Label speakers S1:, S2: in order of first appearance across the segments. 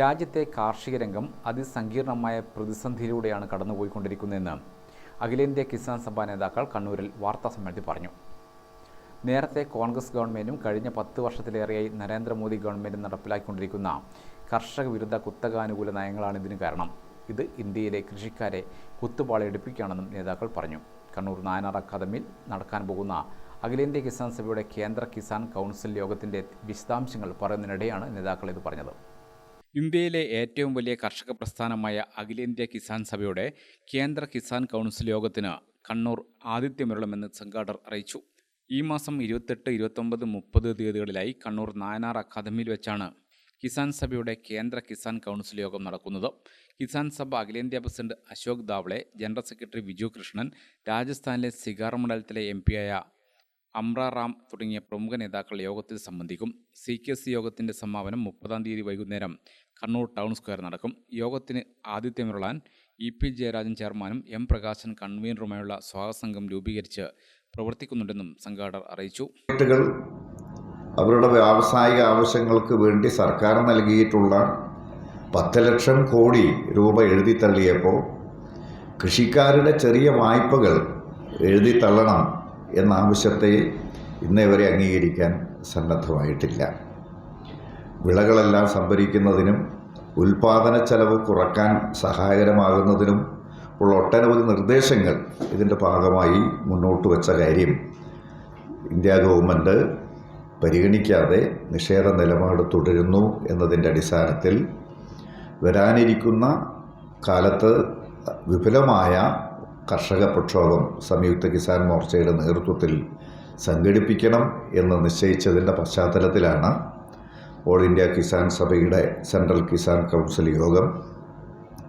S1: രാജ്യത്തെ കാർഷിക രംഗം അതിസങ്കീർണമായ പ്രതിസന്ധിയിലൂടെയാണ് കടന്നുപോയിക്കൊണ്ടിരിക്കുന്നതെന്ന് അഖിലേന്ത്യാ കിസാൻ സഭ നേതാക്കൾ കണ്ണൂരിൽ വാർത്താ സമ്മേളനത്തിൽ പറഞ്ഞു. നേരത്തെ കോൺഗ്രസ് ഗവൺമെന്റും കഴിഞ്ഞ പത്ത് വർഷത്തിലേറെയായി നരേന്ദ്രമോദി ഗവൺമെന്റും നടപ്പിലാക്കിക്കൊണ്ടിരിക്കുന്ന കർഷക വിരുദ്ധ കുത്തകാനുകൂല നയങ്ങളാണ് ഇതിന് കാരണം. ഇത് ഇന്ത്യയിലെ കൃഷിക്കാരെ കുത്തുപാളയെടുപ്പിക്കുകയാണെന്നും നേതാക്കൾ പറഞ്ഞു. കണ്ണൂർ നായനാർ അക്കാദമിയിൽ നടക്കാൻ പോകുന്ന അഖിലേന്ത്യാ കിസാൻ സഭയുടെ കേന്ദ്ര കിസാൻ കൗൺസിൽ യോഗത്തിന്റെ വിശദാംശങ്ങൾ പറയുന്നതിനിടെയാണ് നേതാക്കൾ ഇത് പറഞ്ഞത്. ഇന്ത്യയിലെ ഏറ്റവും വലിയ കർഷക പ്രസ്ഥാനമായ അഖിലേന്ത്യാ കിസാൻ സഭയുടെ കേന്ദ്ര കിസാൻ കൗൺസിൽ യോഗത്തിന് കണ്ണൂർ ആതിഥ്യമരുളുമെന്ന് സംഘാടകർ അറിയിച്ചു. ഈ മാസം ഇരുപത്തെട്ട് ഇരുപത്തൊമ്പത് മുപ്പത് തീയതികളിലായി കണ്ണൂർ നായനാർ അക്കാദമിയിൽ വെച്ചാണ് കിസാൻ സഭയുടെ കേന്ദ്ര കിസാൻ കൗൺസിൽ യോഗം നടക്കുന്നത്. കിസാൻ സഭ അഖിലേന്ത്യാ president Ashok Dhawale general secretary Viju Krishnan രാജസ്ഥാനിലെ സിഗാർ മണ്ഡലത്തിലെ എം പിയായ അമ്ര റാം തുടങ്ങിയ പ്രമുഖ നേതാക്കൾ യോഗത്തിൽ സംബന്ധിക്കും. സി കെ സി യോഗത്തിന്റെ സമാപനം മുപ്പതാം തീയതി വൈകുന്നേരം കണ്ണൂർ ടൗൺ സ്ക്വയർ നടക്കും. യോഗത്തിന് ആതിഥ്യമരുളാൻ ഇ പി ജയരാജൻ ചെയർമാനും എം പ്രകാശൻ കൺവീനറുമായുള്ള സ്വാഗതസംഘം രൂപീകരിച്ച് പ്രവർത്തിക്കുന്നുണ്ടെന്നും സംഘാടകർ അറിയിച്ചു.
S2: അവരുടെ വ്യാവസായിക ആവശ്യങ്ങൾക്ക് വേണ്ടി സർക്കാർ നൽകിയിട്ടുള്ള പത്ത് ലക്ഷം കോടി രൂപ എഴുതി തള്ളിയപ്പോൾ കൃഷിക്കാരുടെ ചെറിയ വായ്പകൾ എഴുതി തള്ളണം എന്ന ആവശ്യത്തെ ഇന്നേ വരെ അംഗീകരിക്കാൻ സന്നദ്ധമായിട്ടില്ല. വിളകളെല്ലാം സംഭരിക്കുന്നതിനും ഉൽപാദന ചെലവ് കുറയ്ക്കാൻ സഹായകരമാകുന്നതിനും ഉള്ള ഒട്ടനവധി നിർദ്ദേശങ്ങൾ ഇതിന്റെ ഭാഗമായി മുന്നോട്ട് വെച്ച കാര്യം ഇന്ത്യ ഗവൺമെന്റ് പരിഗണിക്കാതെ നിഷേധ നിലപാട് തുടരുന്നു എന്നതിന്റെ അടിസ്ഥാനത്തിൽ വരാനിരിക്കുന്ന കാലത്ത് വിപുലമായ കർഷക പ്രക്ഷോഭം സംയുക്ത കിസാൻ മോർച്ചയുടെ നേതൃത്വത്തിൽ സംഘടിപ്പിക്കണം എന്ന് നിശ്ചയിച്ചതിന്റെ പശ്ചാത്തലത്തിലാണ് ഓൾ ഇന്ത്യ കിസാൻ സഭയുടെ സെൻട്രൽ കിസാൻ കൗൺസിൽ യോഗം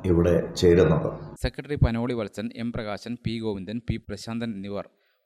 S2: ഇവിടെ ചേരുന്നത്.
S1: Secretary Panoli Valsan M Prakashan P Govindan P Prashanthan എന്നിവർ